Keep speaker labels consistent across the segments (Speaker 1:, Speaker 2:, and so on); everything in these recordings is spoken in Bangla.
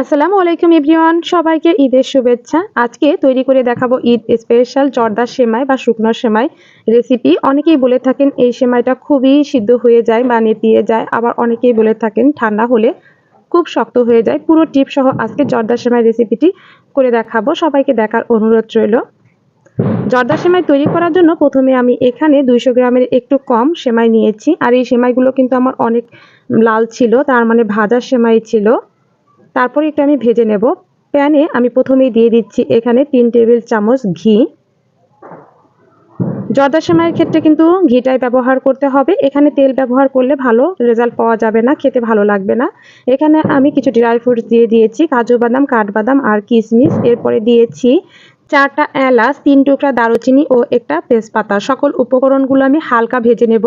Speaker 1: আসসালামু আলাইকুম এভরিওয়ান, সবাইকে ঈদের শুভেচ্ছা। আজকে তৈরি করে দেখাবো ঈদ স্পেশাল জর্দার সেমাই বা শুকনো সেমাই রেসিপি অনেকেই বলে থাকেন এই সেমাইটা খুবই সিদ্ধ হয়ে যায় বা নেতিয়ে যায়, আবার অনেকেই বলে থাকেন ঠান্ডা হলে খুব শক্ত হয়ে যায়। পুরো টিপ সহ আজকে জর্দার সেমাই রেসিপিটি করে দেখাবো। সবাইকে দেখার অনুরোধ রইল। জর্দা সেমাই তৈরি করার জন্য প্রথমে আমি এখানে দুইশো গ্রামের একটু কম সেমাই নিয়েছি। আর এই সেমাইগুলো কিন্তু আমার অনেক লাল ছিল, তার মানে ভাজা সেমাই ছিল। তারপরে একটু আমি ভেজে নেব। প্যানে আমি প্রথমেই দিয়ে দিচ্ছি এখানে তিন টেবিল চামচ ঘি। জর্দা সেমাইয়ের ক্ষেত্রে কিন্তু ঘিটাই ব্যবহার করতে হবে। এখানে তেল ব্যবহার করলে ভালো রেজাল্ট পাওয়া যাবে না, খেতে ভালো লাগবে না। এখানে আমি কিছু ড্রাই ফ্রুটস দিয়ে দিয়েছি, কাজু বাদাম, কাঠবাদাম আর কিশমিশ এরপরে দিয়েছি চারটা এলাচ, তিন টুকরা দারুচিনি ও একটা তেজপাতা। সকল উপকরণগুলো আমি হালকা ভেজে নেব।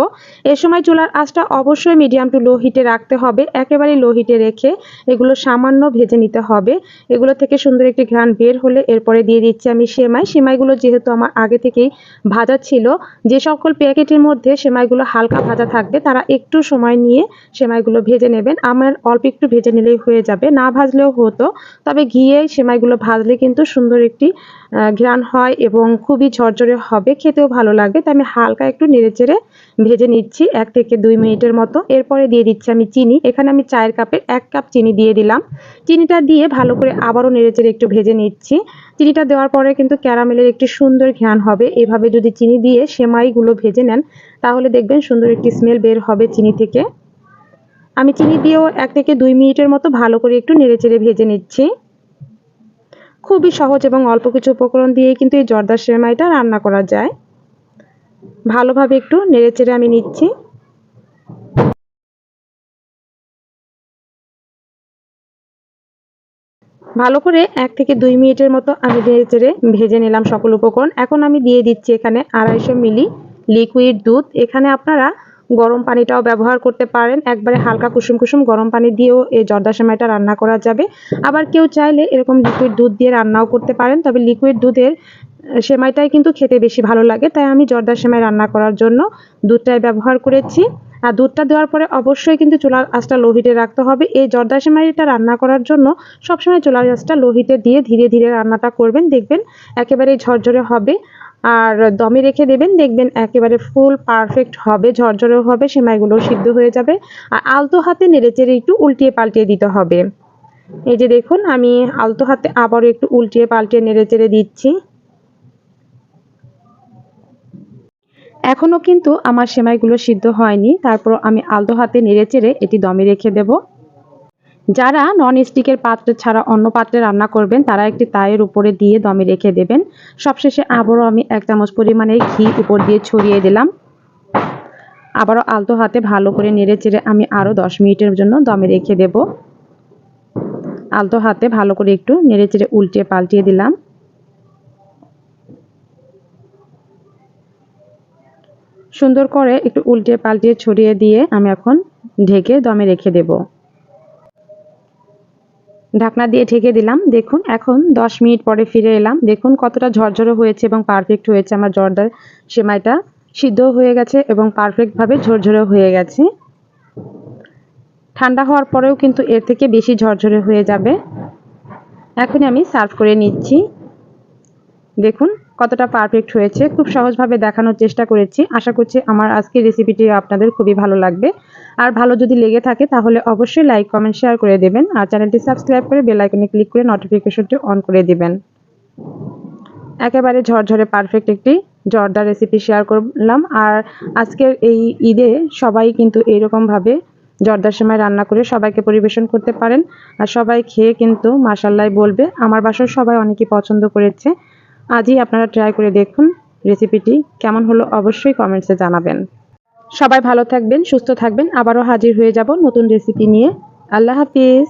Speaker 1: এ সময় চুলার আঁচটা অবশ্যই মিডিয়াম টু লো হিটে রাখতে হবে। একেবারে লো হিটে রেখে এগুলো সামান্য ভেজে নিতে হবে। এগুলো থেকে সুন্দর একটি ঘ্রাণ বের হলে এরপরে দিয়ে দিচ্ছি আমি সেমাই। সেমাইগুলো যেহেতু আমার আগে থেকেই ভাজা ছিল, যে সকল প্যাকেটের মধ্যে সেমাইগুলো হালকা ভাজা থাকবে, তারা একটু সময় নিয়ে সেমাইগুলো ভেজে নেবেন। আমার অল্প একটু ভেজে নিলেই হয়ে যাবে। না ভাজলেও হতো, তবে ঘিয়ে সেমাইগুলো ভাজলে কিন্তু সুন্দর একটি ঘ্রাণ হয় এবং খুবই ঝরঝরে হবে, খেতেও ভালো লাগবে তাই আমি হালকা একটু নেড়েচেড়ে ভেজে নিচ্ছি, এক থেকে দুই মিনিটের মতো। এরপরে দিয়ে দিচ্ছি আমি চিনি। এখানে আমি চায়ের কাপের এক কাপ চিনি দিয়ে দিলাম। চিনিটা দিয়ে ভালো করে আবারও নেড়েচেড়ে একটু ভেজে নিচ্ছি। চিনিটা দেওয়ার পরে কিন্তু ক্যারামেলের একটি সুন্দর ঘ্রাণ হবে। এভাবে যদি চিনি দিয়ে সেমাইগুলো ভেজে নেন, তাহলে দেখবেন সুন্দর একটি স্মেল বের হবে চিনি থেকে। আমি চিনি দিয়েও এক থেকে দুই মিনিটের মতো ভালো করে একটু নেড়েচেড়ে ভেজে নিচ্ছি। খুবই সহজ এবং অল্প কিছু উপকরণ দিয়ে কিন্তু এই জর্দার সেমাইটা রান্না করা যায়। ভালোভাবে একটু নেড়েচেড়ে আমি নিচ্ছি। ভালো করে এক থেকে দুই মিনিটের মতো আমি নেড়েচেড়ে ভেজে নিলাম সকল উপকরণ। এখন আমি দিয়ে দিচ্ছি এখানে আড়াইশো মিলি লিকুইড দুধ। এখানে আপনারা গরম পানিটাও ব্যবহার করতে পারেন। একবারে হালকা কুসুম কুসুম গরম পানি দিয়েও এই জর্দা সেমাইটা রান্না করা যাবে। আবার কেউ চাইলে এরকম লিকুইড দুধ দিয়ে রান্নাও করতে পারেন, তবে লিকুইড দুধের সেমাইটাই কিন্তু খেতে বেশি ভালো লাগে। তাই আমি জর্দা সেমাই রান্না করার জন্য দুধটাই ব্যবহার করেছি। আর দুধটা দেওয়ার পরে অবশ্যই কিন্তু চুলার আঁচটা লোহিতে রাখতে হবে। এই জর্দা রান্না করার জন্য সবসময় চুলার আঁচটা লোহিতে দিয়ে ধীরে ধীরে রান্নাটা করবেন। দেখবেন একেবারেই ঝরঝরে হবে। আর দমে রেখে দেবেন। দেখবেন একেবারে ফুল পারফেক্ট হবে, ঝরঝরেও হবে সেমাইগুলো সিদ্ধ হয়ে যাবে। আর আলতো হাতে নেড়েচেড়ে একটু উল্টিয়ে পাল্টিয়ে দিতে হবে। এই যে দেখুন, আমি আলতো হাতে আবারও একটু উল্টিয়ে পাল্টিয়ে নেড়েচেড়ে দিচ্ছি। এখনও কিন্তু আমার সেমাইগুলো সিদ্ধ হয়নি। তারপর আমি আলতো হাতে নেড়ে চেড়ে এটি দমে রেখে দেবো। যারা নন স্টিকের পাত্র ছাড়া অন্য পাত্রে রান্না করবেন, তারা একটি তায়ের উপরে দিয়ে দমে রেখে দেবেন। সবশেষে আবারও আমি এক চামচ পরিমাণে ঘি উপর দিয়ে ছড়িয়ে দিলাম। আবারও আলতো হাতে ভালো করে নেড়ে চেড়ে আমি আরও দশ মিনিটের জন্য দমে রেখে দেব। আলতো হাতে ভালো করে একটু নেড়ে চেড়ে উল্টিয়ে পাল্টিয়ে দিলাম। সুন্দর করে একটু উল্টিয়ে পাল্টিয়ে ছড়িয়ে দিয়ে আমি এখন ঢেকে দমে রেখে দেবো। ঢাকনা দিয়ে ঢেকে দিলাম। দেখুন, এখন দশ মিনিট পরে ফিরে এলাম। দেখুন, কতটা ঝরঝরে হয়েছে এবং পারফেক্ট হয়েছে। আমার জর্দার সেমাইটা সিদ্ধ হয়ে গেছে এবং পারফেক্টভাবে ঝরঝরে হয়ে গেছে। ঠান্ডা হওয়ার পরেও কিন্তু এর থেকে বেশি ঝরঝরে হয়ে যাবে। এখনই আমি সার্ভ করে নিচ্ছি। দেখুন কতটা পারফেক্ট হয়েছে, খুব সহজভাবে দেখানোর চেষ্টা করেছি। আশা করছি আমার আজকের রেসিপিটি আপনাদের খুবই ভালো লাগবে। আর ভালো যদি লেগে থাকে তাহলে অবশ্যই লাইক কমেন্ট শেয়ার করে দেবেন। আর চ্যানেলটি সাবস্ক্রাইব করে বেল আইকনে ক্লিক করে নোটিফিকেশনটি অন করে দেবেন। একেবারে ঝরঝরে পারফেক্ট একটি জর্দা রেসিপি শেয়ার করলাম। আর আজকের এই ঈদে সবাই কিন্তু এইরকমভাবে জর্দার সময় রান্না করে সবাইকে পরিবেশন করতে পারেন। আর সবাই খেয়ে কিন্তু মাসাল্লাই বলবে। আমার বাসার সবাই অনেকেই পছন্দ করেছে। আজই আপনারা ট্রাই করে দেখুন রেসিপিটি কেমন হলো অবশ্যই কমেন্টসে জানাবেন। সবাই ভালো থাকবেন, সুস্থ থাকবেন, আবারও হাজির হয়ে যাব নতুন রেসিপি নিয়ে। আল্লাহ হাফিজ।